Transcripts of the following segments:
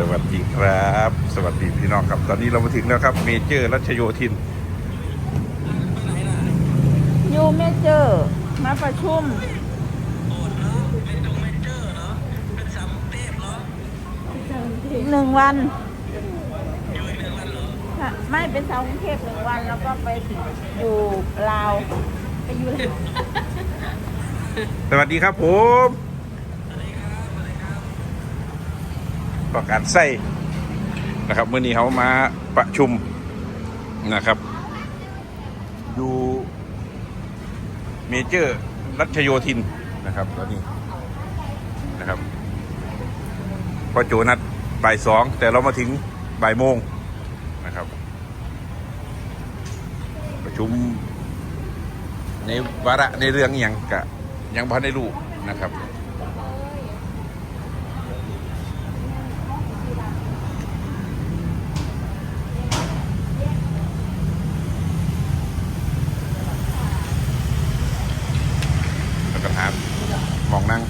สวัสดีครับ สวัสดีพี่น้องครับ ตอนนี้เรามาถึงแล้วครับ เมเจอร์รัชโยธินยูเมเจอร์มาประชุมหนึ่งวันค่ะไม่เป็นสาวกรุงเทพหนึ่งวันแล้วก็ไปอยู่ลาวไปอยู่ลาวสวัสดีครับผม ประกาศไส้นะครับเมื่อนี้เขามาประชุมนะครับ อยู่เมเจอร์รัชโยธินนะครับตอนนี้นะครับพอโจนัดบ่ายสองแต่เรามาถึงบ่ายโมงนะครับ ประชุมในวาระในเรื่องอย่างกะยังพอได้รู้นะครับ แล้วก็หาห มองนั่ง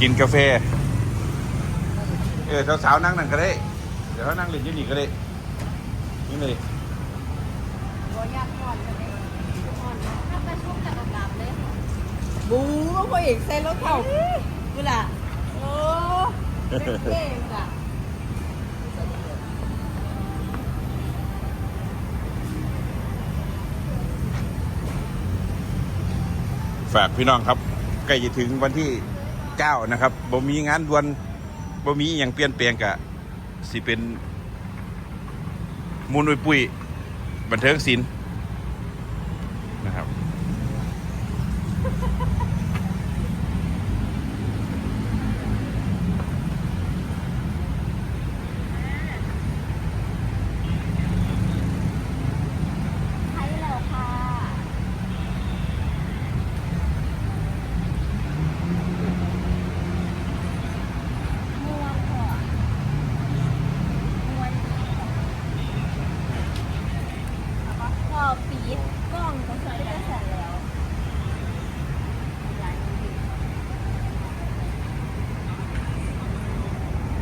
กินกาแฟ เออสาวๆนั่งนั่นก็ได้ เดี๋ยวเขานั่งเล่นอยืนนี่ก็ได้นี่เลยบูก็พอเอกใส่รถเข่าเวลาโอ้เท่ๆอะฝากพี่น้องครับ ใกล้จะถึงวันที่9นะครับบ่มีงานด่วนบ่มีอย่างเปลี่ยนแปลงกะสิเป็นมูลอุยปุยบันเทิงศิลป์นะครับ ใช่แล้วค่ะม่วนก่อนม่วนแล้วก็พอปีดกล้องก็ใช้ได้เสร็จแล้ว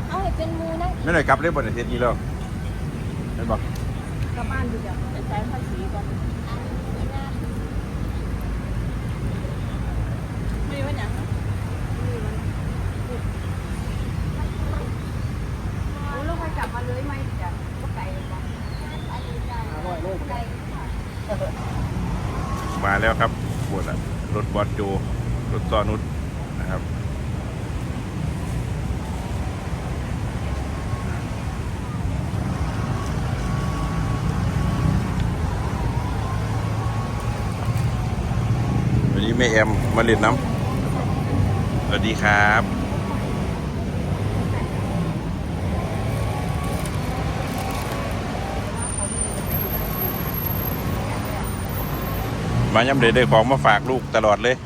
เอาให้เป็นมูนั่ง ไม่หน่อยกลับเลยบนอาทิตย์นี้แล้วเห็นบอกกลับบ้านดูเดี๋ยวไปใช้ภาษีก่อนอันนี้นะไม่ว่าอย่างนั้นรู้แล้วค่อยกลับมาเลยไหมจ้ะก็ไกลเลยจ้ะอันนี้จะไกลค่ะมาแล้วครับปวดละรถบอลโจรถซอนุชนะครับวันนี้แม่แอมมาเล่นน้ำสวัสดีครับมาย้ำเด็ดได้ของมาฝากลูกตลอดเลย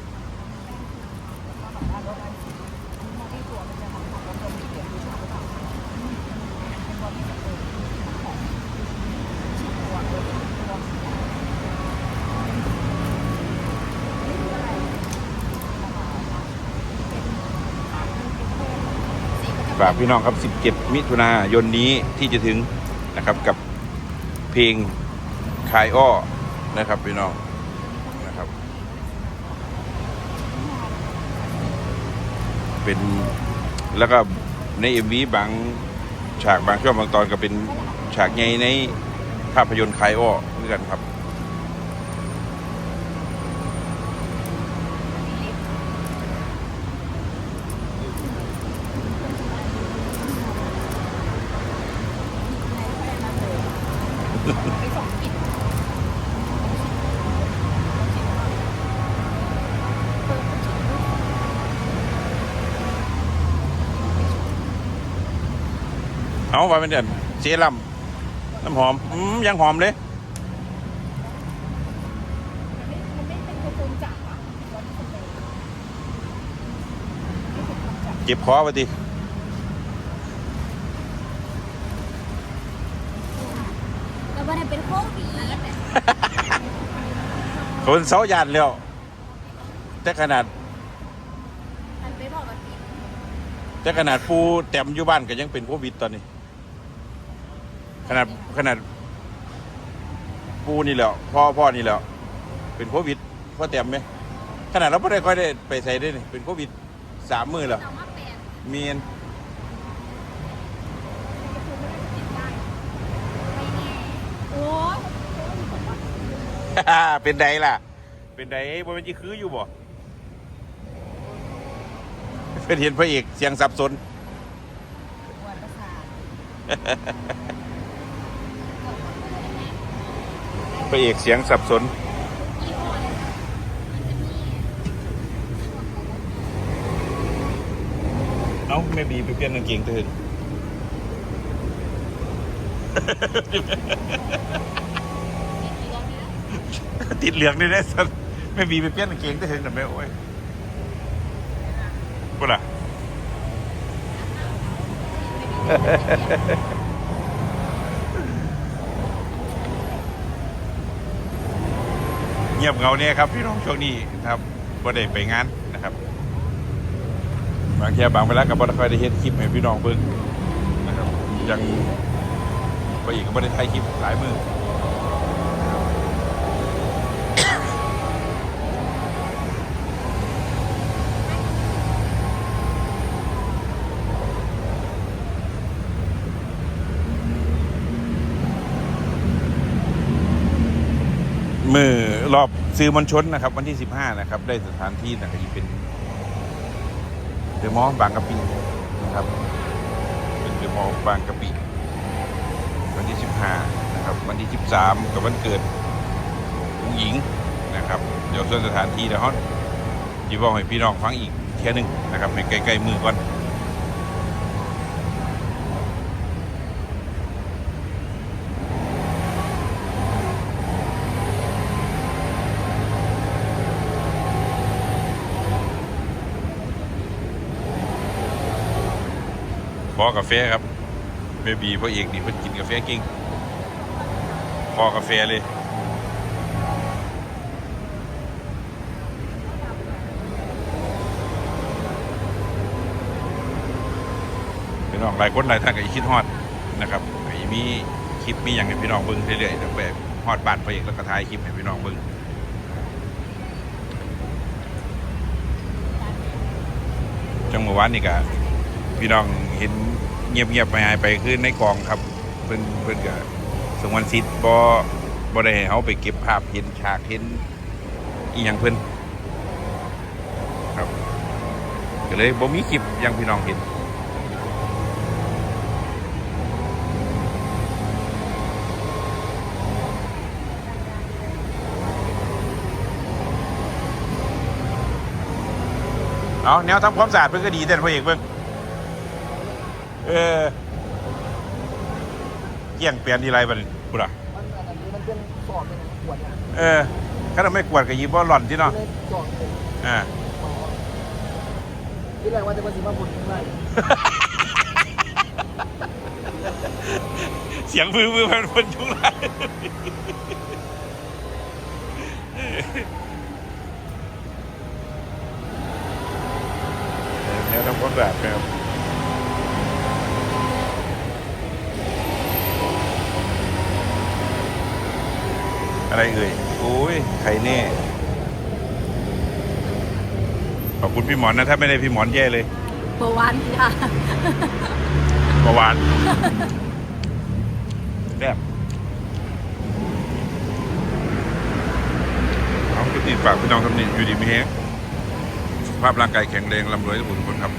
ฝากพี่น้องครับ 17 มิถุนายนนี้ที่จะถึงนะครับกับเพลงคายอ้อนะครับพี่น้องนะครับ เป็นแล้วก็ใน MV บางฉากบางช่วงบางตอนก็เป็นฉากใหญ่ในภาพยนตร์คายอ้อเหมือนกันครับ เอาไปเป็นเดือนเซรั่มน้ำหอมอืมยังหอมเลยเก็บคอไปดิ แล้วมันเป็นโค้งผี คนเสาหยานแล้ว แต่ขนาดมันไปบอกกับผีแต่ขนาดปูแต้มอยู่บ้านก็ยังเป็นโควิดตอนนี้ ขนาดขนาดปูนี่แหล้วพ่อพ่อนี่แหล้วเป็นโควิดพ่อแต้มไหมขนาดเราไม่ได้ค่อยได้ไปใส่ได้นี่เป็นโควิดสามมือแล้วแต่ว่าแปด เมียน ไม่แน่โอ้ย เป็นไดล่ะ เป็นไดบ่เป็นจีคืออยู่บ่เป็นเห็นพระเอกเสียงสับสนปวดประสาทพระเอกเสียงสับสนยี่ห้ออะไรนะมันจะมีเอ้าไม่บีไปเปลี่ยนกางเกงตื่น ติดเหลืองนี่ได้สัสไม่บีไปเปลี่ยนกางเกงตื่นแต่ไม่โอ้ยกูล่ะเงียบเงาเนี่ยครับพี่น้องช่วงนี้นะครับบ่ได้ไปงานนะครับ บางทีบางเวลากับ่ได้คอยได้เฮ็ดคลิปให้พี่น้องเบิ่งนะครับอย่างไปอีกก็บ่ได้ถ่ายคลิปหลายมือ รอบซื้อมวลชนนะครับ วันที่ 15 นะครับ ได้สถานที่นะครับที่เป็นเดอะมอลล์บางกะปินะครับ เป็นเดอะมอลล์บางกะปิวันที่ 15 นะครับ วันที่ 13 กับวันเกิดผู้หญิงนะครับ เดี๋ยวส่วนสถานที่เดี๋ยวฮอตจีบอกให้พี่น้องฟังอีกแค่หนึ่งนะครับให้ใกล้ๆมือก่อน พอกาแฟครับเบบีพ่อเอกนี่เพิ่นกินกาแฟเก่งพอกาแฟเลยพี่น้องหลายคนหลายท่านก็คิดฮอดนะครับไอ้มีคลิปมีอย่างให้พี่น้องเบิ่งเรื่อยๆแบบฮอดบ้านพ่อเอกแล้วก็ถ่ายคลิปให้พี่น้องเบิ่งจังเมื่อวานนี่ก็ พี่น้องเห็นเงียบๆไปหายไปคือในกองครับเพิ่นเพิ่นก็สงวนสิทธิ์บ่บ่ได้ให้เฮาไปเก็บภาพเห็นฉากเห็นอีหยังเพิ่นครับก็เลยบ่มีคลิปอย่างพี่น้องเห็นเอาแนวทำความสะอาดเพิ่นก็ดีแต่พ่อเอกเบิ่ง เออเกี่ยงเปลี่ยนทีไรบัดนี้พุ่นอะมันอันนี้มันเป็นสอบเป็นขวดเนี่ยเออถ้าเราไม่กวดก็ยิบบ่หล่อนที่เนาะเลยสอบเป็นอ่าหมอที่แรกว่าจะมาสิมาบุญข้างในเสียงมือมือมันเป็นจุงไรแนวทำความสะอาดครับ อะไรเอ่ยโอ้ยไข่แน่ขอบคุณพี่หมอนนะถ้าไม่ได้พี่หมอนแย่เลยเมื่อวานค่ะเมื่อวานแซ่บเอาคือติดฝากพี่น้องทำนี่อยู่ดีมีแฮงสุขภาพร่างกายแข็งแรงร่ำรวยทุกคนครับ